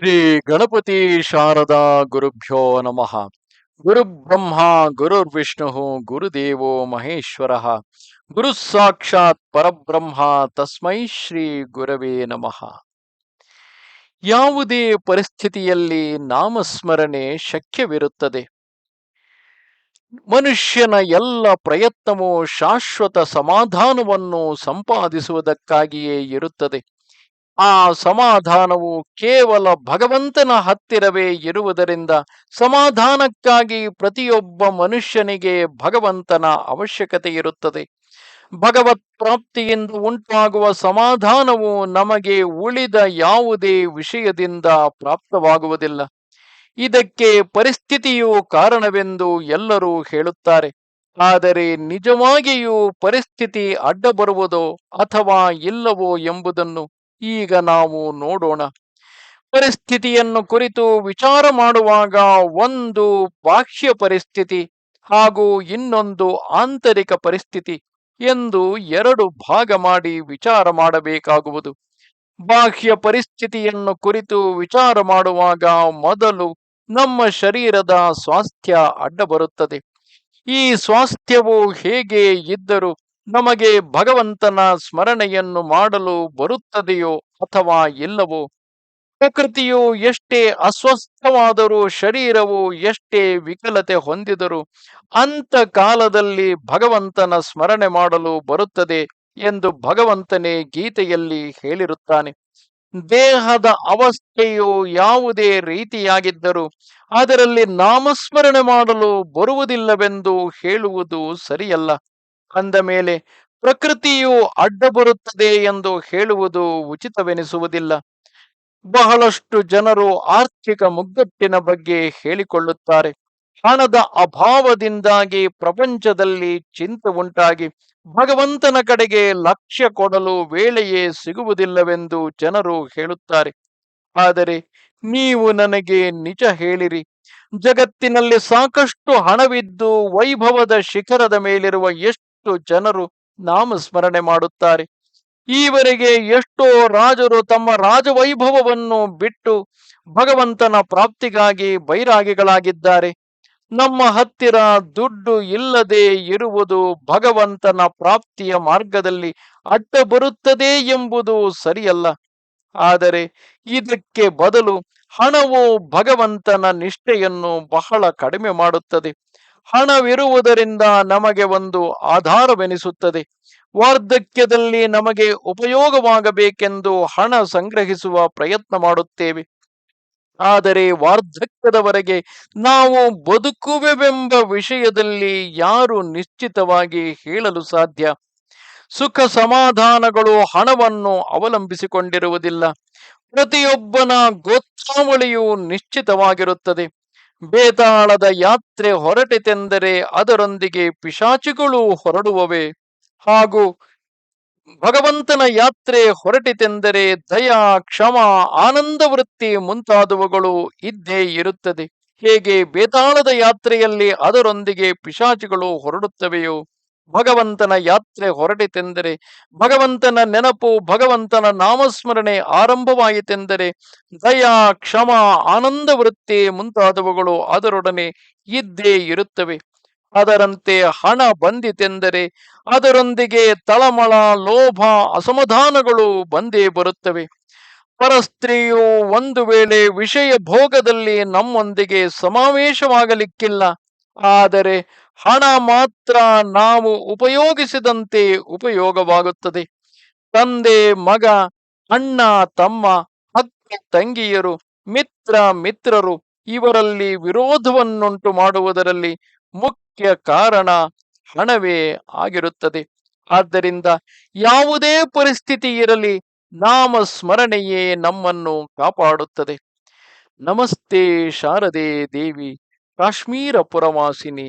ಶ್ರೀ ಗಣಪತಿ ಶಾರದಾ ಗುರುಭ್ಯೋ ನಮಃ. ಗುರುಬ್ರಹ್ಮ ಗುರುರ್ವಿಷ್ಣು ಗುರುದೇವೋ ಮಹೇಶ್ವರ. ಗುರು ಸಾಕ್ಷಾತ್ ಪರಬ್ರಹ್ಮ, ತಸ್ಮೈ ಶ್ರೀ ಗುರವೇ ನಮಃ. ಯಾವುದೇ ಪರಿಸ್ಥಿತಿಯಲ್ಲಿ ನಾಮಸ್ಮರಣೆ ಶಕ್ಯವಿರುತ್ತದೆ. ಮನುಷ್ಯನ ಎಲ್ಲ ಪ್ರಯತ್ನವೂ ಶಾಶ್ವತ ಸಮಾಧಾನವನ್ನು ಸಂಪಾದಿಸುವುದಕ್ಕಾಗಿಯೇ ಇರುತ್ತದೆ. ಆ ಸಮಾಧಾನವು ಕೇವಲ ಭಗವಂತನ ಹತ್ತಿರವೇ ಇರುವುದರಿಂದ ಸಮಾಧಾನಕ್ಕಾಗಿ ಪ್ರತಿಯೊಬ್ಬ ಮನುಷ್ಯನಿಗೆ ಭಗವಂತನ ಅವಶ್ಯಕತೆ ಇರುತ್ತದೆ. ಭಗವತ್ ಪ್ರಾಪ್ತಿಯಿಂದ ಉಂಟಾಗುವ ಸಮಾಧಾನವು ನಮಗೆ ಉಳಿದ ಯಾವುದೇ ವಿಷಯದಿಂದ ಪ್ರಾಪ್ತವಾಗುವುದಿಲ್ಲ. ಇದಕ್ಕೆ ಪರಿಸ್ಥಿತಿಯು ಕಾರಣವೆಂದು ಎಲ್ಲರೂ ಹೇಳುತ್ತಾರೆ. ಆದರೆ ನಿಜವಾಗಿಯೂ ಪರಿಸ್ಥಿತಿ ಅಡ್ಡ ಬರುವುದೋ ಅಥವಾ ಇಲ್ಲವೋ ಎಂಬುದನ್ನು ಈಗ ನಾವು ನೋಡೋಣ. ಪರಿಸ್ಥಿತಿಯನ್ನು ಕುರಿತು ವಿಚಾರ ಮಾಡುವಾಗ ಒಂದು ಬಾಹ್ಯ ಪರಿಸ್ಥಿತಿ ಹಾಗೂ ಇನ್ನೊಂದು ಆಂತರಿಕ ಪರಿಸ್ಥಿತಿ ಎಂದು ಎರಡು ಭಾಗ ಮಾಡಿ ವಿಚಾರ ಮಾಡಬೇಕಾಗುವುದು. ಬಾಹ್ಯ ಪರಿಸ್ಥಿತಿಯನ್ನು ಕುರಿತು ವಿಚಾರ ಮಾಡುವಾಗ ಮೊದಲು ನಮ್ಮ ಶರೀರದ ಸ್ವಾಸ್ಥ್ಯ ಅಡ್ಡ ಬರುತ್ತದೆ. ಈ ಸ್ವಾಸ್ಥ್ಯವು ಹೇಗೆ ಇದ್ದರೂ ನಮಗೆ ಭಗವಂತನ ಸ್ಮರಣೆಯನ್ನು ಮಾಡಲು ಬರುತ್ತದೆಯೋ ಅಥವಾ ಇಲ್ಲವೋ? ಪ್ರಕೃತಿಯು ಎಷ್ಟೇ ಅಸ್ವಸ್ಥವಾದರೂ ಶರೀರವು ಎಷ್ಟೇ ವಿಕಲತೆ ಹೊಂದಿದರೂ ಅಂತ ಕಾಲದಲ್ಲಿ ಭಗವಂತನ ಸ್ಮರಣೆ ಮಾಡಲು ಬರುತ್ತದೆ ಎಂದು ಭಗವಂತನೇ ಗೀತೆಯಲ್ಲಿ ಹೇಳಿರುತ್ತಾನೆ. ದೇಹದ ಅವಸ್ಥೆಯು ಯಾವುದೇ ರೀತಿಯಾಗಿದ್ದರೂ ಅದರಲ್ಲಿ ನಾಮಸ್ಮರಣೆ ಮಾಡಲು ಬರುವುದಿಲ್ಲವೆಂದು ಹೇಳುವುದು ಸರಿಯಲ್ಲ. ಅಂದ ಮೇಲೆ, ಪ್ರಕೃತಿಯು ಅಡ್ಡ ಬರುತ್ತದೆ ಎಂದು ಹೇಳುವುದು ಉಚಿತವೆನಿಸುವುದಿಲ್ಲ. ಬಹಳಷ್ಟು ಜನರು ಆರ್ಥಿಕ ಮುಗ್ಗಟ್ಟಿನ ಬಗ್ಗೆ ಹೇಳಿಕೊಳ್ಳುತ್ತಾರೆ. ಹಣದ ಅಭಾವದಿಂದಾಗಿ ಪ್ರಪಂಚದಲ್ಲಿ ಚಿಂತೆ ಉಂಟಾಗಿ, ಭಗವಂತನ ಕಡೆಗೆ ಲಕ್ಷ್ಯ ಕೊಡಲು ವೇಳೆಯೇ ಸಿಗುವುದಿಲ್ಲವೆಂದು ಜನರು ಹೇಳುತ್ತಾರೆ. ಆದರೆ ನೀವು ನನಗೆ ನಿಜ ಹೇಳಿರಿ. ಜಗತ್ತಿನಲ್ಲಿ ಸಾಕಷ್ಟು ಹಣವಿದ್ದು ವೈಭವದ ಶಿಖರದ ಮೇಲಿರುವ ಎಷ್ಟು ಜನರು ನಾಮಸ್ಮರಣೆ ಮಾಡುತ್ತಾರೆ. ಈವರೆಗೆ ಎಷ್ಟೋ ರಾಜರು ತಮ್ಮ ರಾಜವೈಭವವನ್ನು ಬಿಟ್ಟು ಭಗವಂತನ ಪ್ರಾಪ್ತಿಗಾಗಿ ಬೈರಾಗಿಗಳಾಗಿದ್ದಾರೆ ನಮ್ಮ ಹತ್ತಿರ ದುಡ್ಡು ಇಲ್ಲದೆ ಇರುವುದು ಭಗವಂತನ ಪ್ರಾಪ್ತಿಯ ಮಾರ್ಗದಲ್ಲಿ ಅಡ್ಡ ಬರುತ್ತದೆ ಎಂಬುದು ಸರಿಯಲ್ಲ. ಆದರೆ ಇದಕ್ಕೆ ಬದಲು ಹಣವು ಭಗವಂತನ ನಿಷ್ಠೆಯನ್ನು ಬಹಳ ಕಡಿಮೆ ಮಾಡುತ್ತದೆ. ಹಣವಿರುವುದರಿಂದ ನಮಗೆ ಒಂದು ಆಧಾರವೆನಿಸುತ್ತದೆ. ವಾರ್ಧಕ್ಯದಲ್ಲಿ ನಮಗೆ ಉಪಯೋಗವಾಗಬೇಕೆಂದು ಹಣ ಸಂಗ್ರಹಿಸುವ ಪ್ರಯತ್ನ ಮಾಡುತ್ತೇವೆ. ಆದರೆ ವಾರ್ಧಕ್ಯದವರೆಗೆ ನಾವು ಬದುಕುವೆವೆಂಬ ವಿಷಯದಲ್ಲಿ ಯಾರು ನಿಶ್ಚಿತವಾಗಿ ಹೇಳಲು ಸಾಧ್ಯ? ಸುಖ ಸಮಾಧಾನಗಳು ಹಣವನ್ನು ಅವಲಂಬಿಸಿಕೊಂಡಿರುವುದಿಲ್ಲ. ಪ್ರತಿಯೊಬ್ಬನ ಗೋತ್ರಾವಳಿಯು ನಿಶ್ಚಿತವಾಗಿರುತ್ತದೆ. ಬೇತಾಳದ ಯಾತ್ರೆ ಹೊರಟಿತೆಂದರೆ ಅದರೊಂದಿಗೆ ಪಿಶಾಚಿಗಳು ಹೊರಡುವವೆ. ಹಾಗೂ ಭಗವಂತನ ಯಾತ್ರೆ ಹೊರಟಿತೆಂದರೆ ದಯ, ಕ್ಷಮ ಆನಂದ ವೃತ್ತಿ ಮುಂತಾದವುಗಳು ಇದ್ದೇ ಇರುತ್ತದೆ. ಹೇಗೆ ಬೇತಾಳದ ಯಾತ್ರೆಯಲ್ಲಿ ಅದರೊಂದಿಗೆ ಪಿಶಾಚಿಗಳು ಹೊರಡುತ್ತವೆಯೋ ಭಗವಂತನ ಯಾತ್ರೆ ಹೊರಟಿತೆಂದರೆ ಭಗವಂತನ ನೆನಪು ಭಗವಂತನ ನಾಮಸ್ಮರಣೆ ಆರಂಭವಾಯಿತೆಂದರೆ ದಯಾ, ಕ್ಷಮ, ಆನಂದ ವೃತ್ತಿ ಮುಂತಾದವುಗಳು ಅದರೊಡನೆ ಇದ್ದೇ ಇರುತ್ತವೆ. ಅದರಂತೆ ಹಣ ಬಂದಿತೆಂದರೆ ಅದರೊಂದಿಗೆ ತಳಮಳ, ಲೋಭ, ಅಸಮಾಧಾನಗಳು ಬಂದೇ ಬರುತ್ತವೆ. ಪರಸ್ತ್ರೀಯು ಒಂದು ವೇಳೆ ವಿಷಯ ಭೋಗದಲ್ಲಿ ನಮ್ಮೊಂದಿಗೆ ಸಮಾವೇಶವಾಗಲಿಕ್ಕಿಲ್ಲ, ಆದರೆ ಹಣ ಮಾತ್ರ ನಾವು ಉಪಯೋಗಿಸಿದಂತೆ ಉಪಯೋಗವಾಗುತ್ತದೆ. ತಂದೆ, ಮಗ, ಅಣ್ಣ, ತಮ್ಮ, ಅಕ್ಕ, ತಂಗಿಯರು, ಮಿತ್ರ, ಮಿತ್ರರು ಇವರಲ್ಲಿ ವಿರೋಧವನ್ನುಂಟು ಮಾಡುವುದರಲ್ಲಿ ಮುಖ್ಯ ಕಾರಣ ಹಣವೇ ಆಗಿರುತ್ತದೆ. ಆದ್ದರಿಂದ ಯಾವುದೇ ಪರಿಸ್ಥಿತಿ ಇರಲಿ ನಾಮ ಸ್ಮರಣೆಯೇ ನಮ್ಮನ್ನು ಕಾಪಾಡುತ್ತದೆ. ನಮಸ್ತೆ ಶಾರದೆ ದೇವಿ, ಕಾಶ್ಮೀರ ಪುರವಾಸಿನಿ.